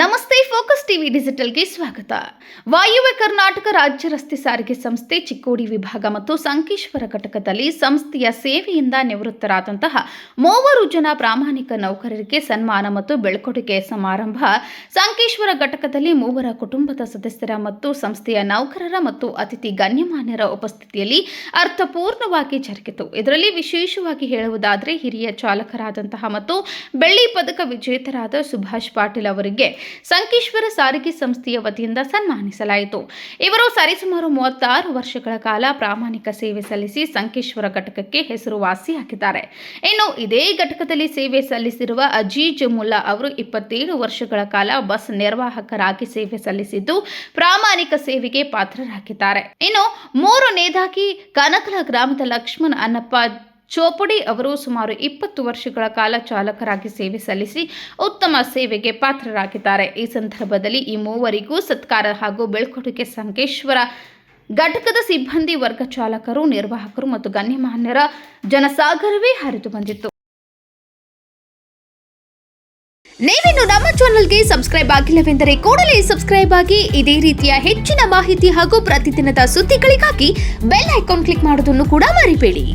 ನಮಸ್ತೆ, focus TV ಡಿಜಿಟಲ್ಗೆ ಸ್ವಾಗತ. ವಾಯುವ್ಯ ಕರ್ನಾಟಕ ರಾಜ್ಯ ರಸ್ತೆ ಸಾರಿಗೆ ಸಂಸ್ಥೆ ಚಿಕ್ಕೋಡಿ ವಿಭಾಗ ಮತ್ತು ಸಂಕೇಶ್ವರ ಘಟಕದಲ್ಲಿ ಸಂಸ್ಥೆಯ ಸೇವೆಯಿಂದ ನಿವೃತ್ತರಾದಂತಹ ಮೂವರು ಜನ ಪ್ರಾಮಾಣಿಕ ನೌಕರರಿಗೆ ಸನ್ಮಾನ ಮತ್ತು ಬೆಳ್ಕೊಡುಗೆ ಸಮಾರಂಭ. ಸಂಕೇಶ್ವರ ಘಟಕದಲ್ಲಿ ಮೂವರ ಕುಟುಂಬದ ಸದಸ್ಯರ ಮತ್ತು ಸಂಸ್ಥೆಯ ನೌಕರರ ಮತ್ತು ಅತಿಥಿ ಗಣ್ಯಮಾನ್ಯರ ಉಪಸ್ಥಿತಿಯಲ್ಲಿ ಅರ್ಥಪೂರ್ಣವಾಗಿ ಜರುಗಿತು. ಇದರಲ್ಲಿ ವಿಶೇಷವಾಗಿ ಹೇಳುವುದಾದರೆ ಹಿರಿಯ ಚಾಲಕರಾದಂತಹ ಮತ್ತು ಬೆಳ್ಳಿ ಪದಕ ವಿಜೇತರಾದ ಸುಭಾಷ್ ಪಾಟೀಲ್ ಅವರಿಗೆ ಸಂಕೇಶ್ವರ ಸಾರಿಗೆ ಸಂಸ್ಥೆಯ ವತಿಯಿಂದ ಸನ್ಮಾನಿಸಲಾಯಿತು. ಇವರು ಸರಿಸುಮಾರು ಮೂವತ್ತಾರು ವರ್ಷಗಳ ಕಾಲ ಪ್ರಾಮಾಣಿಕ ಸೇವೆ ಸಲ್ಲಿಸಿ ಸಂಕೇಶ್ವರ ಘಟಕಕ್ಕೆ ಹೆಸರುವಾಸಿಯಾಗಿದ್ದಾರೆ ಇನ್ನು ಇದೇ ಘಟಕದಲ್ಲಿ ಸೇವೆ ಸಲ್ಲಿಸಿರುವ ಅಜೀಜ್ ಮುಲ್ಲಾ ಅವರು ಇಪ್ಪತ್ತೇಳು ವರ್ಷಗಳ ಕಾಲ ಬಸ್ ನಿರ್ವಾಹಕರಾಗಿ ಸೇವೆ ಸಲ್ಲಿಸಿದ್ದು ಪ್ರಾಮಾಣಿಕ ಸೇವೆಗೆ ಪಾತ್ರರಾಗಿದ್ದಾರೆ. ಇನ್ನು ಮೂರು ಮೂರನೇದಾಗಿ ಕನಕಲ ಗ್ರಾಮದ ಲಕ್ಷ್ಮಣ್ ಅನ್ನಪ್ಪ ಚೋಪಡಿ ಅವರು ಸುಮಾರು ಇಪ್ಪತ್ತು ವರ್ಷಗಳ ಕಾಲ ಚಾಲಕರಾಗಿ ಸೇವೆ ಸಲ್ಲಿಸಿ ಉತ್ತಮ ಸೇವೆಗೆ ಪಾತ್ರರಾಗಿದ್ದಾರೆ. ಈ ಸಂದರ್ಭದಲ್ಲಿ ಈ ಮೂವರಿಗೂ ಸತ್ಕಾರ ಹಾಗೂ ಬೆಳ್ಕೊಡುಗೆ ಸಂಕೇಶ್ವರ ಘಟಕದ ಸಿಬ್ಬಂದಿ ವರ್ಗ ಚಾಲಕರು, ನಿರ್ವಾಹಕರು ಮತ್ತು ಗಣ್ಯಮಾನ್ಯರ ಜನಸಾಗರವೇ ಹರಿದು ಬಂದಿತ್ತು. ನೀವಿನ್ನು ನಮ್ಮ ಚಾನೆಲ್ಗೆ ಸಬ್ಸ್ಕ್ರೈಬ್ ಆಗಿಲ್ಲವೆಂದರೆ ಕೂಡಲೇ ಸಬ್ಸ್ಕ್ರೈಬ್ ಆಗಿ, ಇದೇ ರೀತಿಯ ಹೆಚ್ಚಿನ ಮಾಹಿತಿ ಹಾಗೂ ಪ್ರತಿದಿನದ ಸುದ್ದಿಗಳಿಗಾಗಿ ಬೆಲ್ ಐಕಾನ್ ಕ್ಲಿಕ್ ಮಾಡೋದನ್ನು ಕೂಡ ಮರಿಬೇಡಿ.